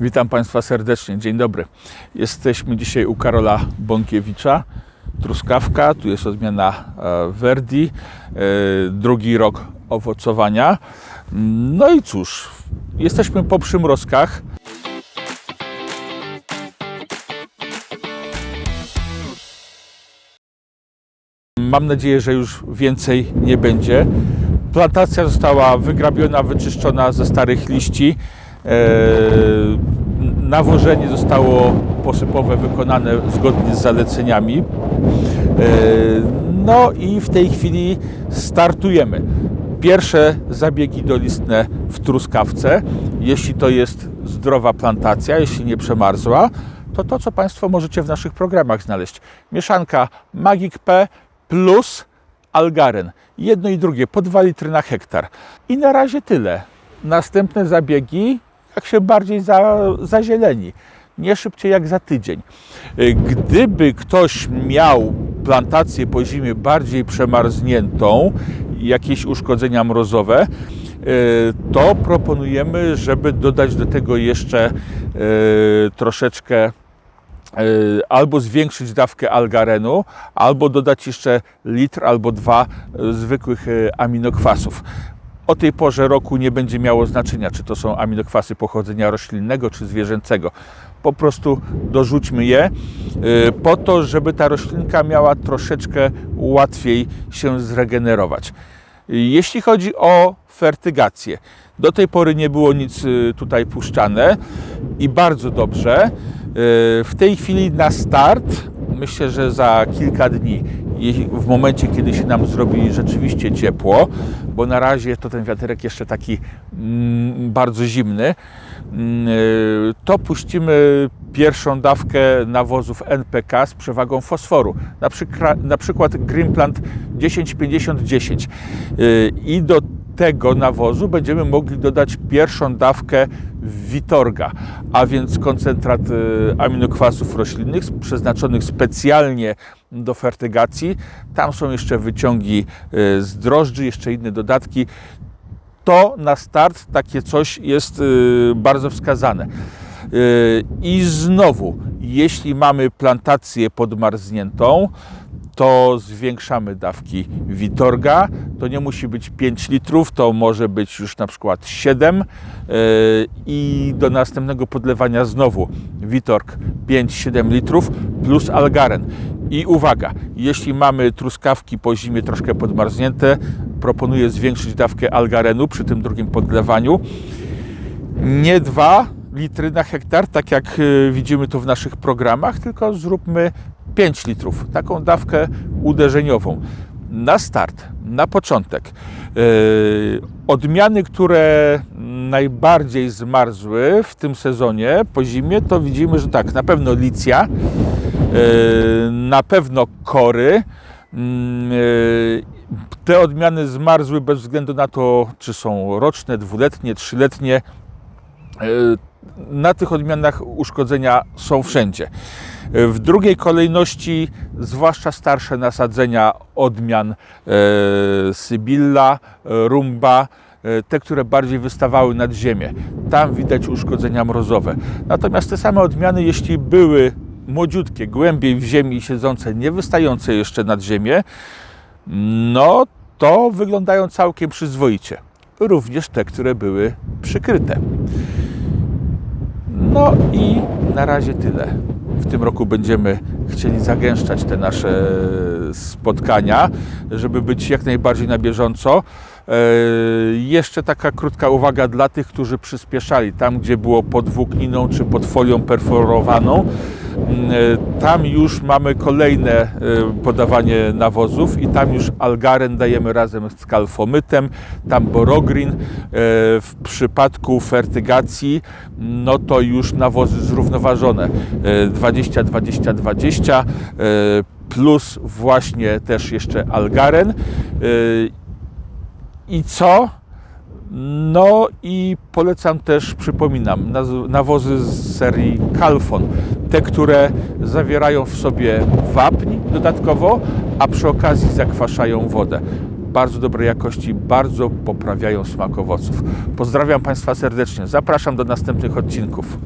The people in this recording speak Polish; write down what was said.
Witam Państwa serdecznie, dzień dobry. Jesteśmy dzisiaj u Karola Bąkiewicza. Truskawka, tu jest odmiana e, Verdi, e, drugi rok owocowania. No i cóż, jesteśmy po przymrozkach. Mam nadzieję, że już więcej nie będzie. Plantacja została wygrabiona, wyczyszczona ze starych liści. E, Nawożenie zostało posypowe wykonane zgodnie z zaleceniami. E, No i w tej chwili startujemy. Pierwsze zabiegi dolistne w truskawce. Jeśli to jest zdrowa plantacja, jeśli nie przemarzła, to to, co Państwo możecie w naszych programach znaleźć. Mieszanka Magic P plus Algaren. Jedno i drugie po 2 litry na hektar. I na razie tyle. Następne zabiegi, jak się bardziej za, zazieleni. Nie szybciej jak za tydzień. Gdyby ktoś miał plantację po zimie bardziej przemarzniętą, jakieś uszkodzenia mrozowe, y, to proponujemy, żeby dodać do tego jeszcze y, troszeczkę y, albo zwiększyć dawkę algarenu, albo dodać jeszcze litr albo dwa zwykłych aminokwasów. O tej porze roku nie będzie miało znaczenia, czy to są aminokwasy pochodzenia roślinnego czy zwierzęcego. Po prostu dorzućmy je y, po to, żeby ta roślinka miała troszeczkę łatwiej się zregenerować. Jeśli chodzi o fertygację, do tej pory nie było nic y, tutaj puszczane i bardzo dobrze. Y, W tej chwili na start, myślę, że za kilka dni, w momencie, kiedy się nam zrobi rzeczywiście ciepło, bo na razie to ten wiaterek jeszcze taki mm, bardzo zimny, mm, y, to puścimy pierwszą dawkę nawozów NPK z przewagą fosforu. Na, przykra- na przykład Greenplant 10-50-10. Y, I do tego nawozu będziemy mogli dodać pierwszą dawkę Witorga, a więc koncentrat y, aminokwasów roślinnych przeznaczonych specjalnie do fertygacji. Tam są jeszcze wyciągi y, z drożdży, jeszcze inne dodatki. To na start takie coś jest y, bardzo wskazane. Y, I znowu, jeśli mamy plantację podmarzniętą, to zwiększamy dawki Witorga. To nie musi być 5 litrów, to może być już na przykład 7 y, i do następnego podlewania znowu Witorg 5-7 litrów plus Algaren. I uwaga, jeśli mamy truskawki po zimie troszkę podmarznięte, proponuję zwiększyć dawkę Algarenu przy tym drugim podlewaniu. Nie 2 litry na hektar, tak jak y, widzimy to w naszych programach, tylko zróbmy 5 litrów, taką dawkę uderzeniową. Na start, na początek. Yy, Odmiany, które najbardziej zmarzły w tym sezonie po zimie, to widzimy, że tak, na pewno licja, yy, na pewno kory. Mm, Te odmiany zmarzły bez względu na to, czy są roczne, dwuletnie, trzyletnie. Na tych odmianach uszkodzenia są wszędzie. W drugiej kolejności, zwłaszcza starsze nasadzenia odmian e, Sybilla, Rumba, e, te, które bardziej wystawały nad ziemię. Tam widać uszkodzenia mrozowe. Natomiast te same odmiany, jeśli były młodziutkie, głębiej w ziemi siedzące, nie wystające jeszcze nad ziemię, no to wyglądają całkiem przyzwoicie. Również te, które były przykryte. No i na razie tyle. W tym roku będziemy chcieli zagęszczać te nasze spotkania, żeby być jak najbardziej na bieżąco. E, Jeszcze taka krótka uwaga dla tych, którzy przyspieszali tam, gdzie było pod włókniną czy pod folią perforowaną. Mm, e, Tam już mamy kolejne e, podawanie nawozów i tam już algaren dajemy razem z kalfomytem, tam borogrin. E, W przypadku fertygacji, no to już nawozy zrównoważone 20-20-20 plus właśnie też jeszcze algaren. I co? No i polecam też, przypominam, nawozy z serii Calfon. Te, które zawierają w sobie wapń dodatkowo, a przy okazji zakwaszają wodę. Bardzo dobrej jakości, bardzo poprawiają smak owoców. Pozdrawiam Państwa serdecznie. Zapraszam do następnych odcinków.